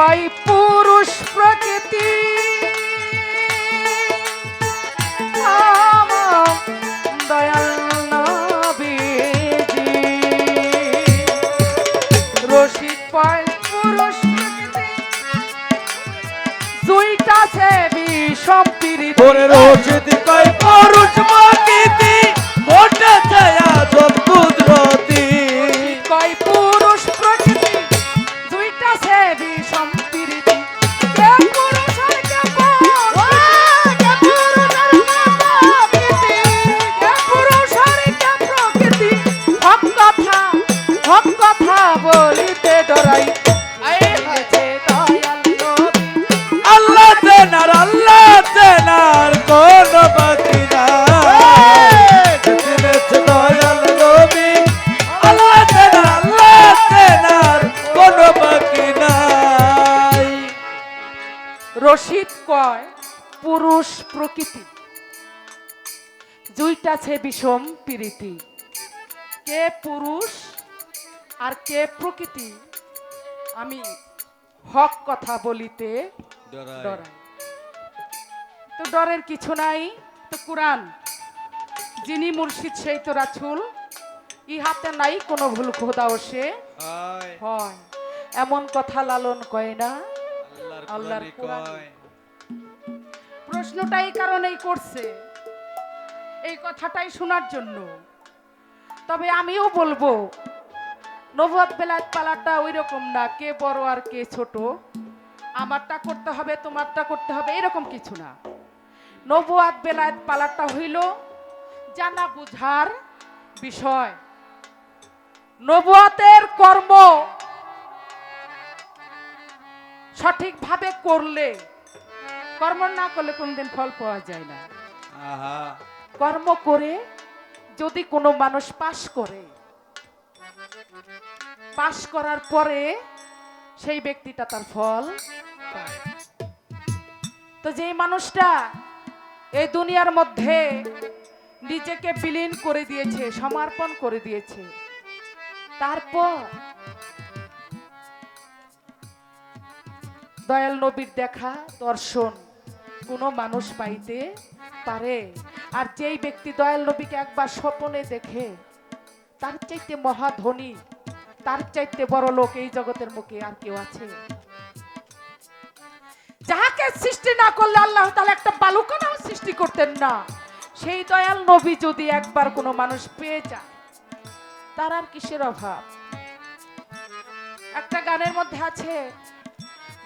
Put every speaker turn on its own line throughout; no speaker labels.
vai pu প্রকৃতি।
দুইটাছে বিষম প্রীতি। কে পুরুষ আর কে প্রকৃতি আমি হক কথা বলিতে ডরাই। তো ডরের কিছু নাই তো কোরআন। যিনি মুর্শিদ সেই তো রাছুল ইহাতে নাই কোনো ভুল খোদাও সে। হয়। এমন কথা লালন কয় না। আল্লাহর কোরআন। প্রশ্নটা এই কারণেই করছে। এই কথাটাই শোনার জন্য। তবে আমিও বলব নবদ বেলায় পালাটা ওই রকম না, কে বড় আর কে ছোট। আমারটা করতে হবে, তোমারটা করতে হবে, এরকম কিছু না। নবুয়াত বেলায়েত পালাটা হইল জানা বুঝার বিষয়। নবুয়াতের কর্ম সঠিকভাবে করলে কর্ম না করলে কোনদিন ফল পাওয়া যায় না। কর্ম করে যদি কোনো মানুষ পাশ করে পাশ করার পরে সেই ব্যক্তিটা তার ফল তো যেই মানুষটা এই দুনিয়ার মধ্যে নিজেকে বিলীন করে দিয়েছে সমর্পণ করে দিয়েছে তারপর দয়াল নবীর দেখা দর্শন কোনো মানুষ পাইতে পারে। আর যেই ব্যক্তি দয়াল নবীকে একবার স্বপনে দেখে, তার চাইতে মহাধনী তার চাইতে বড় লোক এই জগতের মুখে আর কেউ আছে। যাহাকে সৃষ্টি না করলে আল্লাহ তাহলে একটা বালুকানাও সৃষ্টি করতেন না। সেই দয়াল নবী যদি একবার কোনো মানুষ পেয়ে যায়, তার আর কিসের অভাব? একটা গানের মধ্যে আছে,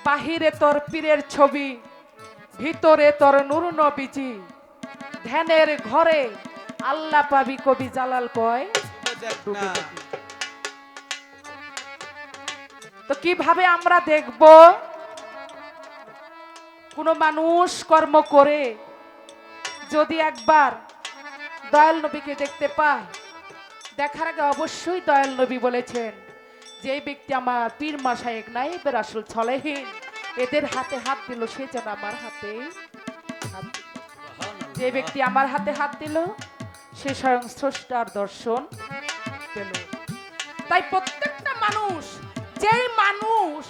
বাহিরে তোর পীরের ছবি ভিতরে তোর নুর নবীজি, ধ্যানের ঘরে আল্লাহ পাবি কবি জালাল কয় তো কীভাবে আমরা দেখব? কোনো মানুষ কর্ম করে যদি একবার দয়াল নবীকে দেখতে পায়, দেখার আগে অবশ্যই দয়াল নবী বলেছেন যে ব্যক্তি আমার পীর মাসায়েক নাই এবার আসল ছলেহীন। এদের হাতে হাত দিল সে যেন আমার হাতে যে ব্যক্তি আমার হাতে হাত দিল সে স্বয়ং স্রষ্টার দর্শন পেল। তাই প্রত্যেকটা মানুষ যেই মানুষ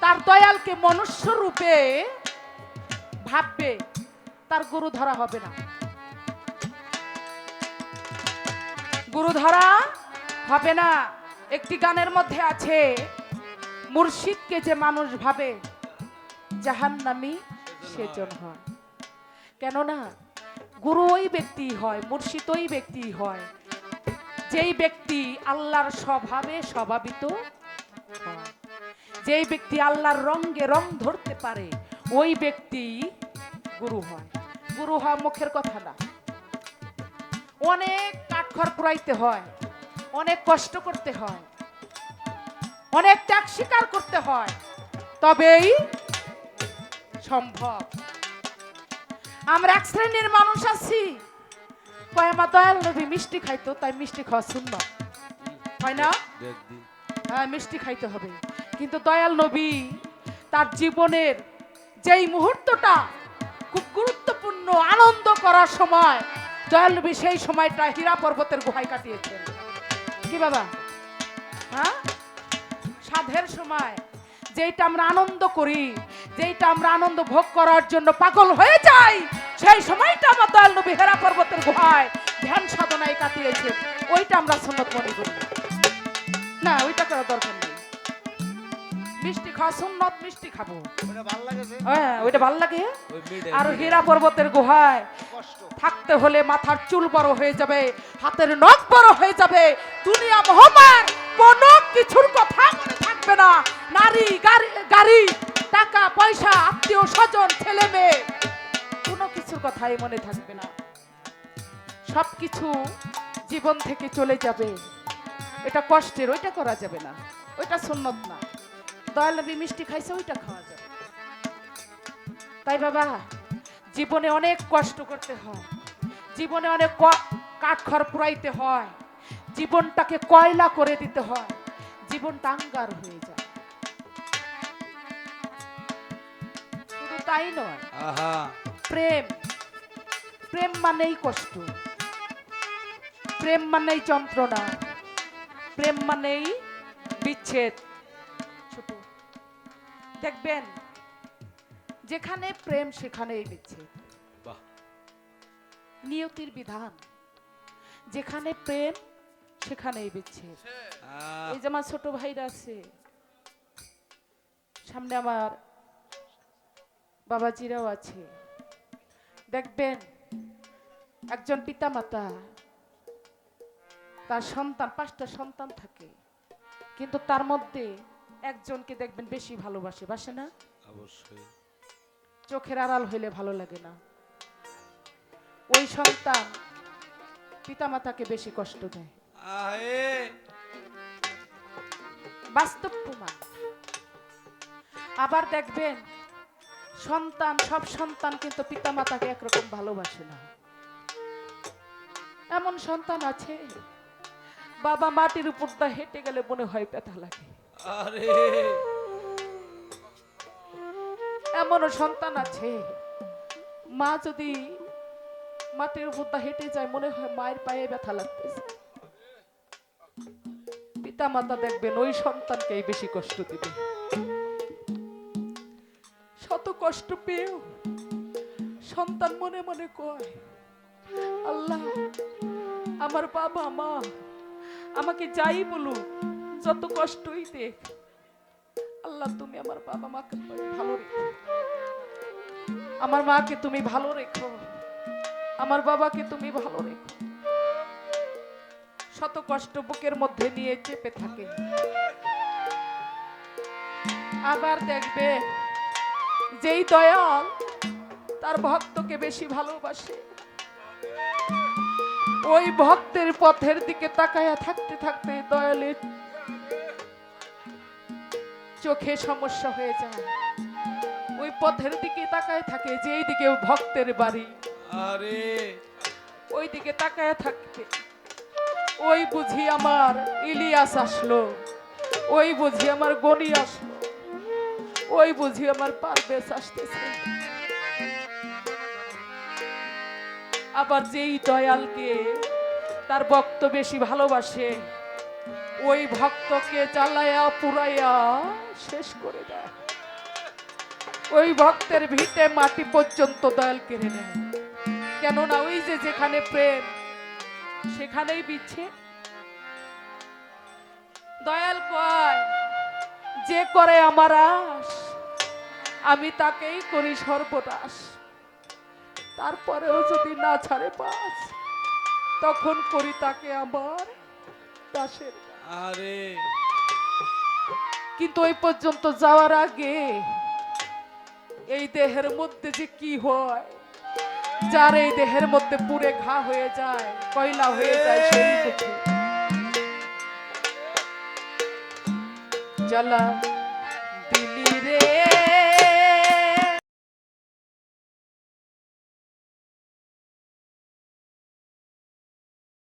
তার দয়ালকে মনুষ্য রূপে ভাববে তার গুরু ধরা হবে না। গুরু ধরা হবে না। একটি গানের মধ্যে আছে মুর্শিদকে যে মানুষ ভাবে জাহান্নামী সেজন হয়। কেননা, গুরু ওই ব্যক্তি হয়, মুর্শিদ ওই ব্যক্তি হয়, যেই ব্যক্তি আল্লাহর স্বভাবে স্বভাবিত যেই ব্যক্তি আল্লাহর রঙ্গে রং ধরতে পারে, ওই ব্যক্তি গুরু হয়। গুরু হওয়া মুখের কথা না। অনেক কাঠখড় কুড়াইতে হয়, অনেক কষ্ট করতে হয়, অনেক ত্যাগ স্বীকার করতে হয়, তবেই সম্ভব। আমরা এক শ্রেণির মানুষ আছি। মিষ্টি খাইতো, তাই মিষ্টি খাওয়া শূন্য হয় না? হ্যাঁ মিষ্টি খাইতে হবে। কিন্তু দয়াল নবী তার জীবনের যেই মুহূর্তটা খুব গুরুত্বপূর্ণ আনন্দ করার সময়, দয়াল নবী সেই সময়টা হীরা পর্বতের গুহায় কাটিয়েছেন। কি বাবা? হ্যাঁ? সাধের সময় যেইটা আমরা আনন্দ করি যেইটা আমরা আনন্দ ভোগ করার জন্য পাগল হয়ে যাই সেই সময়টা আমার দয়াল নবী হেরা পর্বতের গুহায় ধ্যান সাধনায় কাটিয়েছে। ওইটা আমরা সন্ন্যত মনে করি। না ওইটা করা দরকার নেই। মিষ্টি খাওয়া সুন্নত মিষ্টি খাব। হ্যাঁ ওইটা ভালো লাগে। আর হীরা পর্বতের গুহায় থাকতে হলে মাথার চুল বড় হয়ে যাবে হাতের নখ বড় হয়ে যাবে। দুনিয়া মহমার কোনো কিছুর কথা মনে থাকবে না। নারী, গাড়ি টাকা, পয়সা, আত্মীয় স্বজন, ছেলে মেয়ে, কোনো কিছুর কথাই মনে থাকবে না। সব কিছু জীবন থেকে চলে যাবে। এটা কষ্টের, ওইটা করা যাবে না। ওইটা সুন্নত না। দয়াল নবী মিষ্টি খাইছে, ওইটা খাওয়া যাবে। তাই বাবা, জীবনে অনেক কষ্ট করতে হয়। জীবনে অনেক ক- কাঠখড় পুরাইতে হয়। জীবনটাকে কয়লা করে দিতে হয়। জীবনটা আঙ্গার হয়ে যায়। শুধু তাই নয় প্রেম প্রেম মানেই কষ্ট প্রেম মানেই যন্ত্রণা প্রেম মানেই বিচ্ছেদ। ছোট। দেখবেন যেখানে প্রেম সেখানেই বিচ্ছেদ। নিয়তির বিধান যেখানে প্রেম সেখানেই বিচ্ছেদ। এই যে আমার ছোট ভাইরা আছে সামনে আমার বাবাজিরাও আছে। দেখবেন একজন পিতামাতা তার সন্তান পাঁচটা সন্তান থাকে কিন্তু তার মধ্যে একজনকে দেখবেন বেশি ভালোবাসে বাসে না?
অবশ্যই।
চোখের আড়াল হইলে ভালো লাগে না। ওই সন্তান পিতামাতাকে বেশি কষ্ট দেয়। বাস্তব প্রমাণ। আবার দেখবেন সন্তান সব সন্তান কিন্তু পিতামাতাকে একরকম ভালোবাসে না। এমন সন্তান আছে বাবা মাটির উপর দা হেঁটে গেলে মনে হয় ব্যথা লাগে।
আরে।
এমনও সন্তান আছে মা যদি মাটির উপর দা হেঁটে যায় মনে হয় মায়ের পায়ে ব্যথা লাগতেছে। পিতা মাতা দেখবেন ওই সন্তানকেই বেশি কষ্ট দিবে। শত কষ্ট পেয়েও সন্তান মনে মনে কয়, আল্লাহ, আমার বাবা মা আমাকে যাই বলুক, যত কষ্টই দেখ, আল্লাহ তুমি আমার বাবা মাকে ভালো রেখো। আমার মাকে তুমি ভালো রেখো। আমার বাবাকে তুমি ভালো রেখো। শত কষ্ট বুকের মধ্যে নিয়ে চেপে থাকে। আবার দেখবে যেই দয়াল তার ভক্তকে বেশি ভালোবাসে। ওই ভক্তের পথের দিকে তাকায়া থাকতে থাকতে দয়ালের চোখে সমস্যা হয়ে যায়। ওই পথের দিকে তাকায় থাকে যেই দিকে ভক্তের বাড়ি।
আরে।
ওই দিকে তাকায় থাকতে ওই বুঝি আমার ইলিয়াস আসলো। ওই বুঝি আমার গনি আসলো। ওই বুঝি আমার পারবেশ আসতেছে। আবার যেই দয়ালকে তার ভক্ত বেশি ভালোবাসে, ওই ভক্তকে জ্বালায়া পুরাইয়া শেষ করে দেয়। ওই ভক্তের ভিটে মাটি পর্যন্ত দয়াল কেড়ে নেয়। কেননা ওই যে যেখানে প্রেম সেখানেই বিচ্ছে। দয়াল কয় যে করে আমার আশ আমি তাকেই করি সর্বনাশ। তারপরেও যদি না ছাড়ে পাস তখন করি তাকে আমার দাসের
আরে।
কিন্তু ওই পর্যন্ত যাওয়ার আগে এই দেহের মধ্যে যে কি হয় যার এই দেহের মধ্যে পুরে ঘা হয়ে যায় কয়লা হয়ে যায় সেই